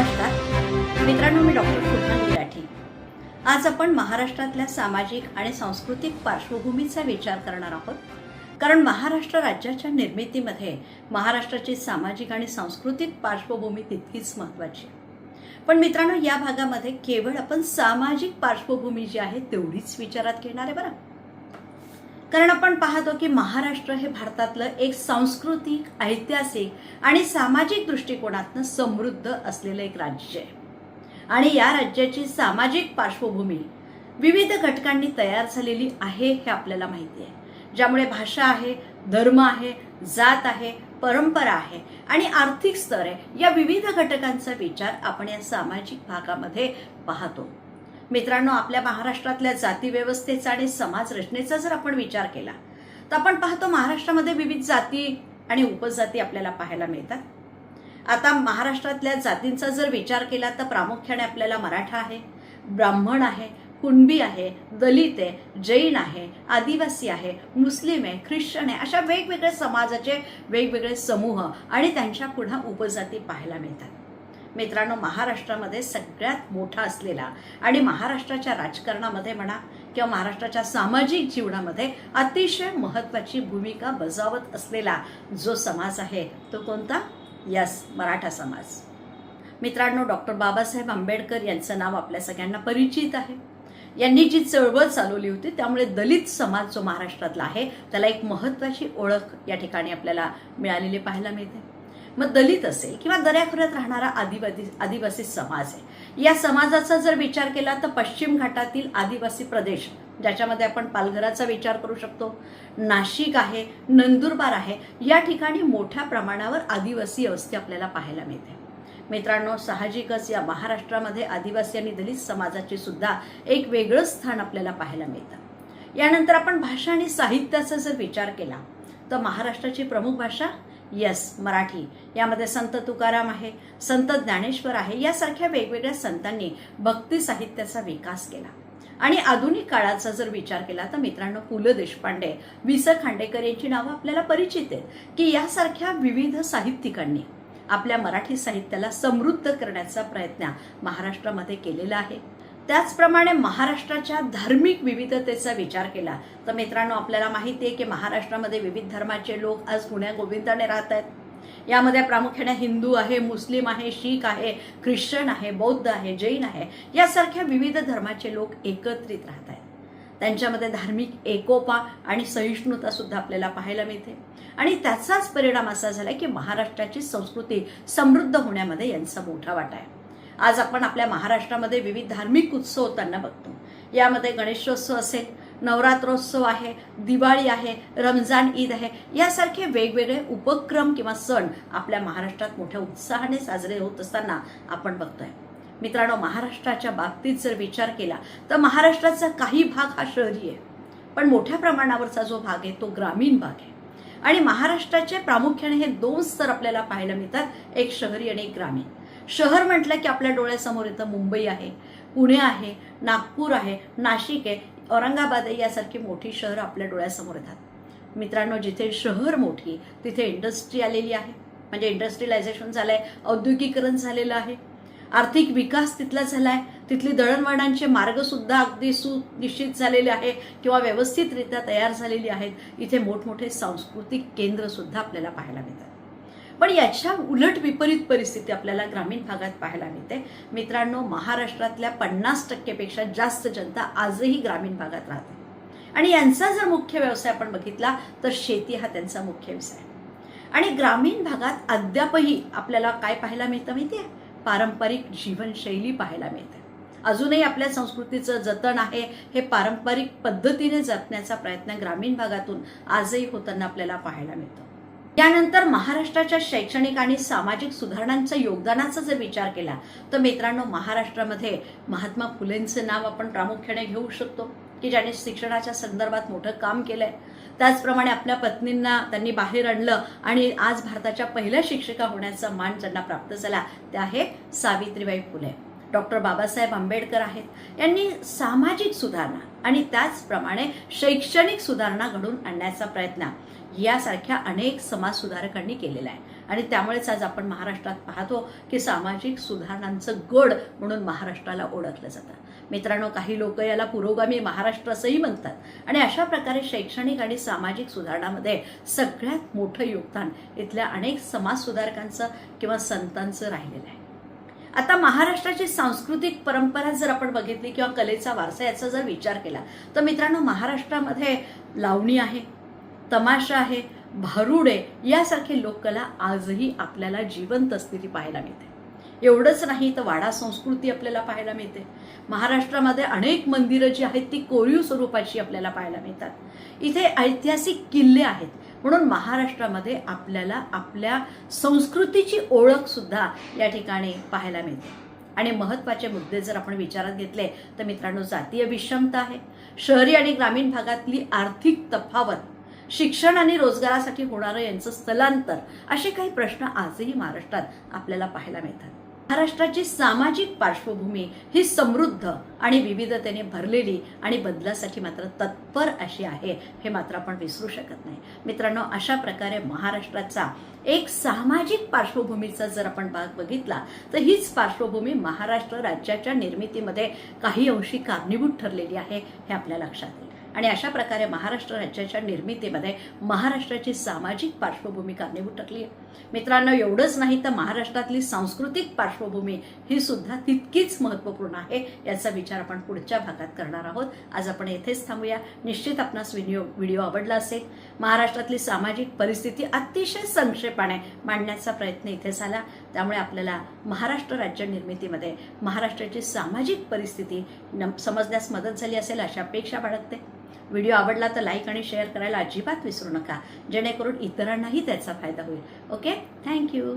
नमस्कार. मित्रांनो मी डॉक्टर कृष्णाली राठी आज आपण महाराष्ट्रातल्या सामाजिक आणि सांस्कृतिक पार्श्वभूमीचा विचार करणार आहोत. कारण महाराष्ट्र राज्याच्या निर्मितीमध्ये महाराष्ट्राची सामाजिक आणि सांस्कृतिक पार्श्वभूमी तितकीच महत्त्वाची पण मित्रांनो या भागामध्ये केवळ आपण सामाजिक पार्श्वभूमी जी आहे तेवढीच विचारात घेणार आहे बरं. कारण आपण पाहतो की महाराष्ट्र हे भारतातलं एक सांस्कृतिक ऐतिहासिक आणि सामाजिक दृष्टिकोनातनं समृद्ध असलेलं एक राज्य आहे. आणि या राज्याची सामाजिक पार्श्वभूमी विविध घटकांनी तयार झालेली आहे हे आपल्याला माहिती आहे. ज्यामुळे भाषा आहे धर्म आहे जात आहे परंपरा आहे आणि आर्थिक स्तर आहे या विविध घटकांचा विचार आपण या सामाजिक भागामध्ये पाहतो. मित्रांनो आपल्या महाराष्ट्रातल्या जाती व्यवस्थेचा आणि समाज रचनेचा जर आपण विचार केला तर आपण पाहतो महाराष्ट्रामध्ये विविध जाती आणि उपजाती आपल्याला पाहायला मिळतात. आता महाराष्ट्रातल्या जातींचा जर विचार केला तर प्रामुख्याने आपल्याला मराठा आहे ब्राह्मण आहे कुणबी आहे दलित आहे जैन आहे आदिवासी आहे मुस्लिम आहे ख्रिश्चन आहे अशा वेगवेगळ्या समाजाचे वेगवेगळे समूह आणि त्यांच्या पुन्हा उपजाती पाहायला मिळतात. मित्रांनो महाराष्ट्रामध्ये सगळ्यात मोठा असलेला आणि महाराष्ट्राच्या राजकारणामध्ये म्हणा किंवा महाराष्ट्राच्या सामाजिक जीवनामध्ये अतिशय महत्त्वाची भूमिका बजावत असलेला जो समाज आहे तो कोणता? यस मराठा समाज. मित्रांनो डॉक्टर बाबासाहेब आंबेडकर यांचं नाव आपल्या सगळ्यांना परिचित आहे. यांनी जी चळवळ चालवली होती त्यामुळे दलित समाज जो महाराष्ट्रातला आहे त्याला एक महत्त्वाची ओळख या ठिकाणी आपल्याला मिळालेली पाहायला मिळते. मग दलित असेल किंवा दऱ्याखोऱ्यात राहणारा आदिवासी आदिवासी समाज आहे. या समाजाचा जर विचार केला तर पश्चिम घाटातील आदिवासी प्रदेश ज्याच्यामध्ये आपण पालघराचा विचार करू शकतो नाशिक आहे नंदुरबार आहे या ठिकाणी मोठ्या प्रमाणावर आदिवासी अवस्थी आपल्याला पाहायला मिळते. मित्रांनो साहजिकच या महाराष्ट्रामध्ये आदिवासी आणि दलित समाजाचे सुद्धा एक वेगळं स्थान आपल्याला पाहायला मिळतं. यानंतर आपण भाषा आणि साहित्याचा जर विचार केला तर महाराष्ट्राची प्रमुख भाषा यस मराठी. यामध्ये संत तुकाराम आहे संत ज्ञानेश्वर आहे यासारख्या वेगवेगळ्या संतांनी भक्ती साहित्याचा विकास केला. आणि आधुनिक काळाचा जर विचार केला तर मित्रांनो पु ल देशपांडे वि स खांडेकर यांची नावं आपल्याला परिचित आहेत की यासारख्या विविध साहित्यिकांनी आपल्या मराठी साहित्याला समृद्ध करण्याचा प्रयत्न महाराष्ट्रामध्ये केलेला आहे. त्याचप्रमाणे महाराष्ट्राच्या धार्मिक विविधतेचा विचार केला तर मित्रांनो आपल्याला माहिती आहे की महाराष्ट्रामध्ये विविध धर्माचे लोक आज गुण्या गोविंदाने राहत आहेत. यामध्ये प्रामुख्याने हिंदू आहे मुस्लिम आहे शीख आहे ख्रिश्चन आहे बौद्ध आहे जैन आहे यासारख्या विविध धर्माचे लोक एकत्रित राहत आहेत. त्यांच्यामध्ये धार्मिक एकोपा आणि सहिष्णुता सुद्धा आपल्याला पाहायला मिळते. आणि त्याचाच परिणाम असा झाला की महाराष्ट्राची संस्कृती समृद्ध होण्यामध्ये यांचा मोठा वाटा आहे. आज आपण आपल्या महाराष्ट्रामध्ये विविध धार्मिक उत्सव होताना बघतो. यामध्ये गणेशोत्सव असेल नवरात्रोत्सव आहे दिवाळी आहे रमजान ईद आहे यासारखे वेगवेगळे उपक्रम किंवा सण आपल्या महाराष्ट्रात मोठ्या उत्साहाने साजरे होत असताना आपण बघतोय. मित्रांनो महाराष्ट्राच्या बाबतीत जर विचार केला तर महाराष्ट्राचा काही भाग हा शहरी आहे. पण मोठ्या प्रमाणावरचा जो भाग आहे तो ग्रामीण भाग आहे. आणि महाराष्ट्राचे प्रामुख्याने हे दोन स्तर आपल्याला पाहायला मिळतात एक शहरी आणि एक ग्रामीण. शहर म्हटलं की आपल्या डोळ्यासमोर येतं मुंबई आहे पुणे आहे नागपूर आहे नाशिक आहे औरंगाबाद आहे यासारखी मोठी शहरं आपल्या डोळ्यासमोर येतात. मित्रांनो जिथे शहर मोठी तिथे इंडस्ट्री आलेली आहे. म्हणजे इंडस्ट्रीलायझेशन झालं आहे औद्योगिकरण झालेलं आहे. आर्थिक विकास तिथला झाला आहे तिथली दळणवळणांचे मार्गसुद्धा अगदी सुनिश्चित झालेले आहे किंवा व्यवस्थितरित्या तयार झालेली आहेत. इथे मोठमोठे सांस्कृतिक केंद्रसुद्धा आपल्याला पाहायला मिळतात. पण याच्या उलट विपरीत परिस्थिती आपल्याला ग्रामीण भागात पाहायला मिळते. मित्रांनो महाराष्ट्रातल्या पन्नास टक्केपेक्षा जास्त जनता आजही ग्रामीण भागात राहते. आणि यांचा जर मुख्य व्यवसाय आपण बघितला तर शेती हा त्यांचा मुख्य व्यवसाय. आणि ग्रामीण भागात अद्यापही आपल्याला काय पाहायला मिळतं माहिती आहे पारंपरिक जीवनशैली पाहायला मिळते. अजूनही आपल्या संस्कृतीचं जतन आहे हे पारंपरिक पद्धतीने जपण्याचा प्रयत्न ग्रामीण भागातून आजही होताना आपल्याला पाहायला मिळतो. यानंतर महाराष्ट्राच्या शैक्षणिक आणि सामाजिक सुधारणांचा योगदानाचा जर विचार केला तर मित्रांनो महाराष्ट्रामध्ये महात्मा फुलेंचं नाव आपण प्रामुख्याने घेऊ शकतो की ज्याने शिक्षणाच्या संदर्भात मोठं काम केलंय. त्याचप्रमाणे आपल्या पत्नींना त्यांनी बाहेर आणलं आणि आज भारताच्या पहिल्या शिक्षिका होण्याचा मान ज्यांना प्राप्त झाला त्या आहे सावित्रीबाई फुले. डॉक्टर बाबासाहेब आंबेडकर आहेत. यांनी सामाजिक सुधारणा आणि त्याचप्रमाणे शैक्षणिक सुधारणा घडून आणण्याचा प्रयत्न यासारख्या अनेक समाज सुधारकांनी केलेला आहे. आणि त्यामुळेच आज आपण महाराष्ट्रात पाहतो की सामाजिक सुधारणांचं गड म्हणून महाराष्ट्राला ओळखलं जातं. मित्रांनो काही लोक याला पुरोगामी महाराष्ट्र असंही म्हणतात. आणि अशा प्रकारे शैक्षणिक आणि सामाजिक सुधारणामध्ये सगळ्यात मोठं योगदान इथल्या अनेक समाज सुधारकांचं किंवा संतांचं राहिलेलं आहे. आता महाराष्ट्राची सांस्कृतिक परंपरा जर आपण बघितली किंवा कलेचा वारसा याचा जर विचार केला तर मित्रांनो महाराष्ट्रामध्ये लावणी आहे तमाशा आहे भारुडे यासारखी लोककला आजही आपल्याला जिवंत असलेली पाहायला मिळते. एवढंच नाही तर वाडा संस्कृती आपल्याला पाहायला मिळते. महाराष्ट्रामध्ये अनेक मंदिरं जी आहेत ती कोरीव स्वरूपाची आपल्याला पाहायला मिळतात. इथे ऐतिहासिक किल्ले आहेत. म्हणून महाराष्ट्रामध्ये आपल्याला आपल्या संस्कृतीची ओळखसुद्धा या ठिकाणी पाहायला मिळते. आणि महत्त्वाचे मुद्दे जर आपण विचारात घेतले तर मित्रांनो जातीय विषमता आहे. शहरी आणि ग्रामीण भागातली आर्थिक तफावत शिक्षण आणि रोजगारासाठी होणारं यांचं स्थलांतर असे काही प्रश्न आजही महाराष्ट्रात आपल्याला पाहायला मिळतात. महाराष्ट्राची सामाजिक पार्श्वभूमी ही समृद्ध आणि विविधतेने भरलेली आणि बदलासाठी मात्र तत्पर अशी आहे हे मात्र आपण विसरू शकत नाही. मित्रांनो अशा प्रकारे महाराष्ट्राचा एक सामाजिक पार्श्वभूमीचा जर आपण भाग बघितला तर हीच पार्श्वभूमी महाराष्ट्र राज्याच्या निर्मितीमध्ये काही अंशी कारणीभूत ठरलेली आहे हे आपल्या लक्षात येईल. आणि अशा प्रकारे महाराष्ट्र राज्याच्या निर्मितीमध्ये महाराष्ट्राची सामाजिक पार्श्वभूमी कारणीभूत ठरली आहे. मित्रांनो एवढंच नाही तर महाराष्ट्रातली सांस्कृतिक पार्श्वभूमी ही सुद्धा तितकीच महत्त्वपूर्ण आहे याचा विचार आपण पुढच्या भागात करणार आहोत. आज आपण येथेच थांबूया. निश्चित आपणास व्हिडिओ व्हिडिओ आवडला असेल. महाराष्ट्रातली सामाजिक परिस्थिती अतिशय संक्षेपाने मांडण्याचा प्रयत्न इथे झाला. त्यामुळे आपल्याला महाराष्ट्र राज्य निर्मितीमध्ये महाराष्ट्राची सामाजिक परिस्थिती न समजण्यास मदत झाली असेल अशी अपेक्षा बाळगते. व्हिडिओ आवडला तर लाईक आणि शेअर करायला अजिबात विसरू नका. जेणेकरून इतरांनाही त्याचा फायदा होईल. ओके? थँक्यू